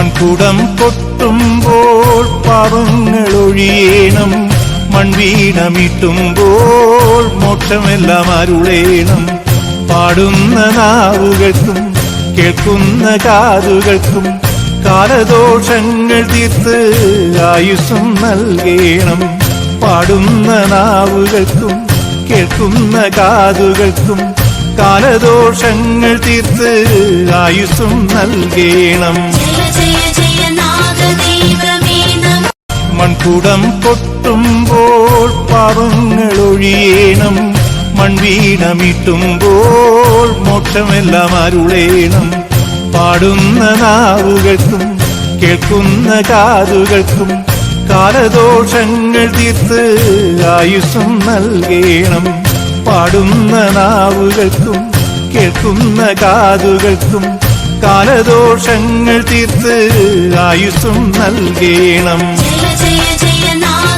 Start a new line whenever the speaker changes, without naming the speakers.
മൺകുടം കൊട്ടുമ്പോൾ പാവങ്ങൾ ഒഴിയേണം മൺവീണമിട്ടുമ്പോൾ മോക്ഷമെല്ലാം അരുളേണം. പാടുന്ന നാവുകൾക്കും കേൾക്കുന്ന കാതുകൾക്കും കാലദോഷങ്ങൾ തീർത്ത് ആയുസ്സും നൽകേണം. പാടുന്ന നാവുകൾക്കും കേൾക്കുന്ന കാതുകൾക്കും കാലദോഷങ്ങൾ തീർത്ത് ആയുസ്സും നൽകേണം. മൺകുടം കൊട്ടുമ്പോൾ പാവങ്ങൾ ഒഴിയേണം മൺവീണമിട്ടുമ്പോൾ മോക്ഷമെല്ലാം അരുളേണം. പാടുന്ന നാവുകൾക്കും കേൾക്കുന്ന കാതുകൾക്കും കാലദോഷങ്ങൾ തീർത്ത് ആയുസ്സും നൽകേണം. പാടുന്ന നാവുകൾക്കും കേൾക്കുന്ന കാതുകൾക്കും കാലദോഷങ്ങൾ തീർത്ത് ആയുസ്സും നൽകേണം.
see you cheating on